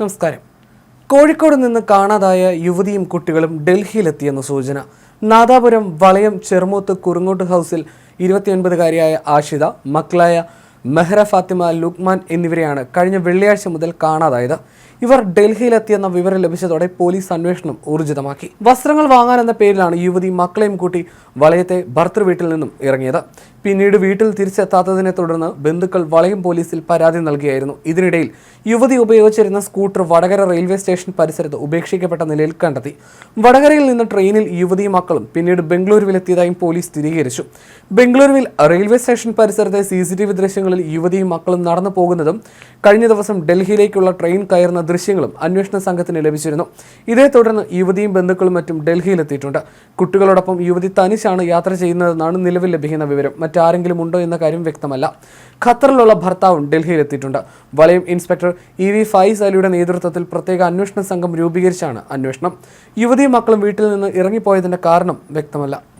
നമസ്കാരം. കോഴിക്കോട് നിന്ന് കാണാതായ യുവതിയും കുട്ടികളും ഡൽഹിയിലെത്തിയെന്ന സൂചന. നാദാപുരം വളയം ചെറുമൂത്ത് കുറുങ്ങോട്ട് ഹൗസിൽ ഇരുപത്തിയൊൻപതുകാരിയായ ആഷിത മക്കളായ മെഹ്റ ഫാത്തിമ ലുക്മാൻ എന്നിവരെയാണ് കഴിഞ്ഞ വെള്ളിയാഴ്ച മുതൽ കാണാതായത്. ഇവർ ഡൽഹിയിലെത്തിയെന്ന വിവരം ലഭിച്ചതോടെ പോലീസ് അന്വേഷണം ഊർജിതമാക്കി. വസ്ത്രങ്ങൾ വാങ്ങാനെന്ന പേരിലാണ് യുവതി മക്കളെയും കൂട്ടി വളയത്തെ ഭർത്തൃ വീട്ടിൽ നിന്നും ഇറങ്ങിയത്. പിന്നീട് വീട്ടിൽ തിരിച്ചെത്താത്തതിനെ തുടർന്ന് ബന്ധുക്കൾ വളയം പോലീസിൽ പരാതി നൽകിയായിരുന്നു. ഇതിനിടയിൽ യുവതി ഉപയോഗിച്ചിരുന്ന സ്കൂട്ടർ വടകര റെയിൽവേ സ്റ്റേഷൻ പരിസരത്ത് ഉപേക്ഷിക്കപ്പെട്ട നിലയിൽ കണ്ടെത്തി. വടകരയിൽ നിന്ന് ട്രെയിനിൽ യുവതി മക്കളും പിന്നീട് ബംഗളൂരുവിലെത്തിയതായും പോലീസ് സ്ഥിരീകരിച്ചു. ബംഗളൂരുവിൽ റെയിൽവേ സ്റ്റേഷൻ പരിസരത്തെ സി സി ടി വി ദൃശ്യങ്ങളിൽ യുവതിയും മക്കളും നടന്നു പോകുന്നതും കഴിഞ്ഞ ദിവസം ഡൽഹിയിലേക്കുള്ള ട്രെയിൻ കയറുന്ന ദൃശ്യങ്ങളും അന്വേഷണ സംഘത്തിന് ലഭിച്ചിരുന്നു. ഇതേ തുടർന്ന് യുവതിയും ബന്ധുക്കളും മറ്റും ഡൽഹിയിലെത്തിയിട്ടുണ്ട്. കുട്ടികളോടൊപ്പം യുവതി തനിച്ചാണ് യാത്ര ചെയ്യുന്നതെന്നാണ് നിലവിൽ ലഭിക്കുന്ന വിവരം. മറ്റാരെങ്കിലും ഉണ്ടോ എന്ന കാര്യം വ്യക്തമല്ല. ഖത്തറിലുള്ള ഭർത്താവും ഡൽഹിയിലെത്തിയിട്ടുണ്ട്. വളയം ഇൻസ്പെക്ടർ ഇ വി ഫൈസ് അലിയുടെ നേതൃത്വത്തിൽ പ്രത്യേക അന്വേഷണ സംഘം രൂപീകരിച്ചാണ് അന്വേഷണം. യുവതിയും മക്കളും വീട്ടിൽ നിന്ന് ഇറങ്ങിപ്പോയതിന്റെ കാരണം വ്യക്തമല്ല.